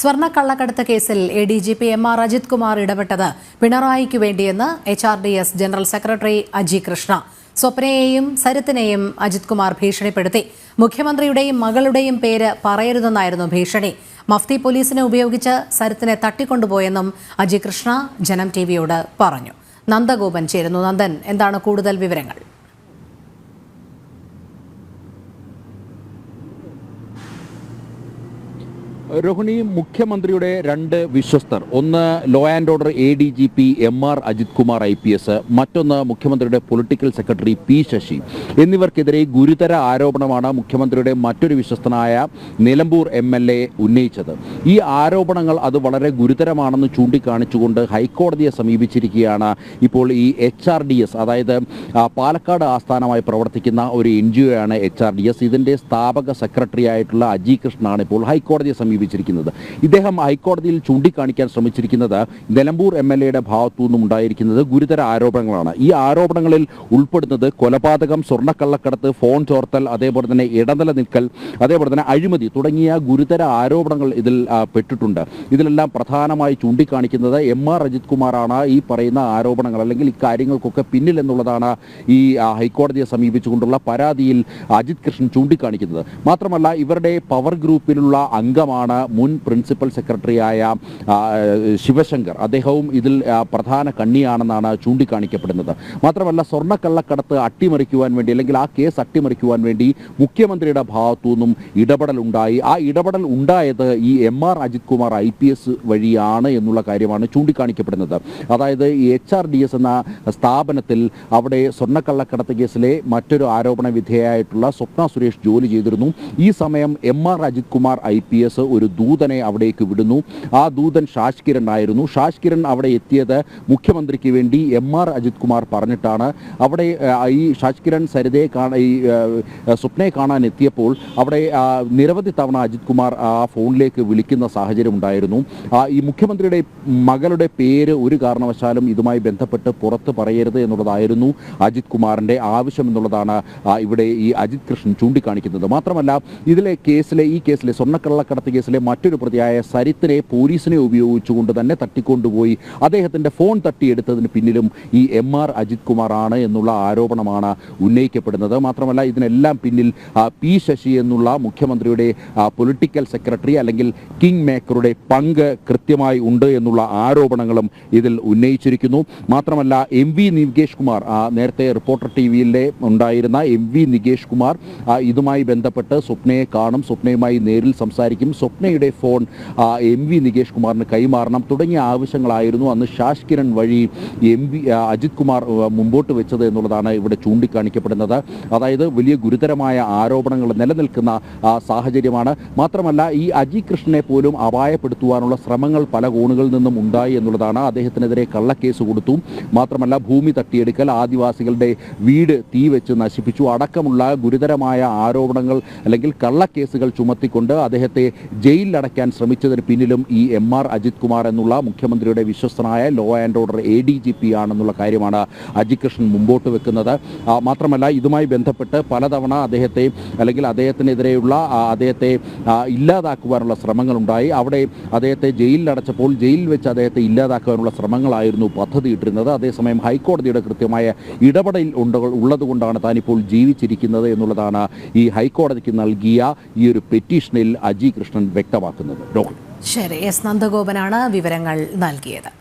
സ്വർണക്കള്ളക്കടത്ത് കേസിൽ A D G P M R Ajith Kumar ഇടപെട്ടത് പിണറായിക്ക് വേണ്ടിയെന്ന് H R D S general secretary Aji Krishna. സ്വപ്നയെയും സരിത്തിനെയും അജിത് കുമാർ ഭീഷണിപ്പെടുത്തി. മുഖ്യമന്ത്രിയുടെയും മകളുടെയും പേര് പറയരുതെന്നായിരുന്നു ഭീഷണി. മഫ്തി പോലീസിനെ ഉപയോഗിച്ച് സരിത്തിനെ തട്ടിക്കൊണ്ടുപോയെന്നും അജി കൃഷ്ണ ജനം ടിവിയോട് പറഞ്ഞു. നന്ദഗോപൻ ചേരുന്നു. നന്ദൻ എന്താണ് കൂടുതൽ വിവരങ്ങൾ? രോഹിണി മുഖ്യമന്ത്രിയുടെ രണ്ട് വിശ്വസ്തർ. ഒന്ന് law and order A D G P M R Ajith Kumar I P S മറ്റൊന്ന് മുഖ്യമന്ത്രിയുടെ പൊളിറ്റിക്കൽ സെക്രട്ടറി പി ശശി. എന്നിവർക്കെതിരെ ഗുരുതര ആരോപണമാണ് മുഖ്യമന്ത്രിയുടെ മറ്റൊരു വിശ്വസ്തനായ നിലമ്പൂർ എം എൽ എ ഉന്നയിച്ചത്. ഈ ആരോപണങ്ങൾ അത് വളരെ ഗുരുതരമാണെന്ന് ചൂണ്ടിക്കാണിച്ചുകൊണ്ട് ഹൈക്കോടതിയെ സമീപിച്ചിരിക്കുകയാണ് ഇപ്പോൾ ഈ എച്ച് ആർ ഡി എസ് അതായത് പാലക്കാട് ആസ്ഥാനമായി പ്രവർത്തിക്കുന്ന ഒരു എൻ ജി ഒ ആണ് എച്ച് ആർ ഡി എസ് ഇതിന്റെ സ്ഥാപക സെക്രട്ടറി ആയിട്ടുള്ള അജി കൃഷ്ണനാണ് ഇപ്പോൾ ഹൈക്കോടതിയെ സമീപിച്ചിരിക്കുന്നത് ഇദ്ദേഹം ഹൈക്കോടതിയിൽ ചൂണ്ടിക്കാണിക്കാൻ ശ്രമിച്ചിരിക്കുന്നത് നിലമ്പൂർ എം എൽ എയുടെ ഭാഗത്തു നിന്നും ഉണ്ടായിരിക്കുന്നത് ഗുരുതര ആരോപണങ്ങളാണ്. ഈ ആരോപണങ്ങളിൽ ഉൾപ്പെടുന്നത് കൊലപാതകം സ്വർണക്കള്ളക്കടത്ത് ഫോൺ ചോർത്തൽ അതേപോലെ തന്നെ ഇടനില നിൽക്കൽ അതേപോലെ തന്നെ അഴിമതി തുടങ്ങിയ ഗുരുതര ആരോപണങ്ങൾ ഇതിൽ പെട്ടിട്ടുണ്ട്. ഇതിലെല്ലാം പ്രധാനമായി ചൂണ്ടിക്കാണിക്കുന്നത് എം ആർ അജിത് കുമാറാണ് ഈ പറയുന്ന ആരോപണങ്ങൾ അല്ലെങ്കിൽ ഇക്കാര്യങ്ങൾക്കൊക്കെ പിന്നിൽ എന്നുള്ളതാണ് ഈ ഹൈക്കോടതിയെ സമീപിച്ചുകൊണ്ടുള്ള പരാതിയിൽ അജിത് കൃഷ്ണൻ ചൂണ്ടിക്കാണിക്കുന്നത്. മാത്രമല്ല ഇവരുടെ പവർ ഗ്രൂപ്പിലുള്ള അംഗമാണ് മുൻ പ്രിൻസിപ്പൽ സെക്രട്ടറിയായ ശിവശങ്കർ അദ്ദേഹവും ഇതിൽ പ്രധാന കണ്ണിയാണെന്നാണ് ചൂണ്ടിക്കാണിക്കപ്പെടുന്നത്. മാത്രമല്ല സ്വർണക്കള്ളക്കടത്ത് അട്ടിമറിക്കുവാൻ വേണ്ടി അല്ലെങ്കിൽ ആ കേസ് അട്ടിമറിക്കുവാൻ വേണ്ടി മുഖ്യമന്ത്രിയുടെ ഭാഗത്തു നിന്നും ഇടപെടൽ ഉണ്ടായി. ആ ഇടപെടൽ ഉണ്ടായത് ഈ M R Ajith Kumar I P S വഴിയാണ് എന്നുള്ള കാര്യമാണ് ചൂണ്ടിക്കാണിക്കപ്പെടുന്നത്. അതായത് ഈ എച്ച് ആർ ഡി എസ് എന്ന സ്ഥാപനത്തിൽ അവിടെ സ്വർണക്കള്ളക്കടത്ത് കേസിലെ മറ്റൊരു ആരോപണ വിധേയമായിട്ടുള്ള സ്വപ്ന സുരേഷ് ജോലി ചെയ്തിരുന്നു. ഈ സമയം M R Ajith Kumar I P S ഒരു ദൂതനെ അവിടേക്ക് വിടുന്നു. ആ ദൂതൻ ഷാജ് കിരൺ ആയിരുന്നു ഷാജ് കിരൺ അവിടെ എത്തിയത് മുഖ്യമന്ത്രിക്ക് വേണ്ടി എം ആർ അജിത് കുമാർ പറഞ്ഞിട്ടാണ്. അവിടെ ഈ ഷാജ് കിരൺ സരിതയെ കാണാൻ ഈ സ്വപ്നയെ കാണാൻ എത്തിയപ്പോൾ അവിടെ നിരവധി തവണ അജിത് കുമാർ ആ ഫോണിലേക്ക് വിളിക്കുന്ന സാഹചര്യം ഉണ്ടായിരുന്നു. ഈ മുഖ്യമന്ത്രിയുടെ മകളുടെ പേര് ഒരു കാരണവശാലും ഇതുമായി ബന്ധപ്പെട്ട് പുറത്ത് പറയരുത് എന്നുള്ളതായിരുന്നു അജിത് കുമാറിന്റെ ആവശ്യം എന്നുള്ളതാണ് ഇവിടെ ഈ അജിത് കൃഷ്ണൻ ചൂണ്ടിക്കാണിക്കുന്നത്. മാത്രമല്ല ഇതിലെ കേസിലെ ഈ കേസിലെ സ്വർണക്കള്ളക്കടത്ത് കേസിലെ മറ്റൊരു പ്രതിയായ സരിത്തിനെ പോലീസിനെ ഉപയോഗിച്ചുകൊണ്ട് തന്നെ തട്ടിക്കൊണ്ടുപോയി. അദ്ദേഹത്തിന്റെ ഫോൺ തട്ടിയെടുത്തതിന് പിന്നിലും ഈ എം ആർ അജിത് കുമാർ ആണ് എന്നുള്ള ആരോപണമാണ് ഉന്നയിക്കപ്പെടുന്നത്. മാത്രമല്ല ഇതിനെല്ലാം പിന്നിൽ പി ശശി എന്നുള്ള മുഖ്യമന്ത്രിയുടെ പൊളിറ്റിക്കൽ സെക്രട്ടറി അല്ലെങ്കിൽ കിങ് മേക്കറുടെ പങ്ക് കൃത്യമായി ഉണ്ട് എന്നുള്ള ആരോപണങ്ങളും ഇതിൽ ഉന്നയിച്ചിരിക്കുന്നു. മാത്രമല്ല എം വി നികേഷ് കുമാർ നേരത്തെ റിപ്പോർട്ടർ ടി വിയിലെ ഉണ്ടായിരുന്ന എം വി നികേഷ് കുമാർ ഇതുമായി ബന്ധപ്പെട്ട് സ്വപ്നയെ കാണും സ്വപ്നയുമായി നേരിൽ സംസാരിക്കും സ്വപ്നയുടെ ഫോൺ എം വി നികേഷ് കുമാറിന് കൈമാറണം തുടങ്ങിയ ആവശ്യങ്ങളായിരുന്നു അന്ന് ഷാഷ് കിരൺ വഴി എം വി അജിത് കുമാർ മുമ്പോട്ട് വെച്ചത് എന്നുള്ളതാണ് ഇവിടെ ചൂണ്ടിക്കാണിക്കപ്പെടുന്നത്. അതായത് വലിയ ഗുരുതരമായ ആരോപണങ്ങൾ നിലനിൽക്കുന്ന സാഹചര്യമാണ്. മാത്രമല്ല ഈ അജി കൃഷ്ണനെ പോലും അപായപ്പെടുത്തുവാനുള്ള ശ്രമങ്ങൾ പല കോണുകളിൽ നിന്നും ഉണ്ടായി എന്നുള്ളതാണ് അദ്ദേഹത്തിനെതിരെ കള്ളക്കേസ് കൊടുത്തു. മാത്രമല്ല ഭൂമി തട്ടിയെടുക്കൽ ആദിവാസികളുടെ വീട് തീ വെച്ച് നശിപ്പിച്ചു. അടക്കമുള്ള ഗുരുതരമായ ആരോപണങ്ങൾ അല്ലെങ്കിൽ കള്ളക്കേസുകൾ ചുമത്തിക്കൊണ്ട് അദ്ദേഹത്തെ ജയിലിലടയ്ക്കാൻ ശ്രമിച്ചതിന് പിന്നിലും ഈ എം ആർ അജിത് കുമാർ എന്നുള്ള മുഖ്യമന്ത്രിയുടെ വിശ്വസ്തനായ law and order A D G P ആണെന്നുള്ള കാര്യമാണ് അജിത് കൃഷ്ണൻ മുമ്പോട്ട് വെക്കുന്നത്. മാത്രമല്ല ഇതുമായി ബന്ധപ്പെട്ട് പലതവണ അദ്ദേഹത്തെ അല്ലെങ്കിൽ അദ്ദേഹത്തിനെതിരെയുള്ള അദ്ദേഹത്തെ ഇല്ലാതാക്കുവാനുള്ള ശ്രമങ്ങളുണ്ടായി. അവിടെ അദ്ദേഹത്തെ ജയിലിൽ അടച്ചപ്പോൾ ജയിലിൽ വെച്ച് അദ്ദേഹത്തെ ഇല്ലാതാക്കാനുള്ള ശ്രമങ്ങളായിരുന്നു പദ്ധതിയിട്ടിരുന്നത്. അതേസമയം ഹൈക്കോടതിയുടെ കൃത്യമായ ഇടപെടൽ ഉണ്ട് ഉള്ളതുകൊണ്ടാണ് താനിപ്പോൾ ജീവിച്ചിരിക്കുന്നത് എന്നുള്ളതാണ് ഈ ഹൈക്കോടതിക്ക് നൽകിയ ഈ ഒരു പെറ്റീഷനിൽ അജി കൃഷ്ണൻ വ്യക്തമാക്കുന്നത്. ശരി എസ് നന്ദഗോപനാണ് വിവരങ്ങൾ നൽകിയത്.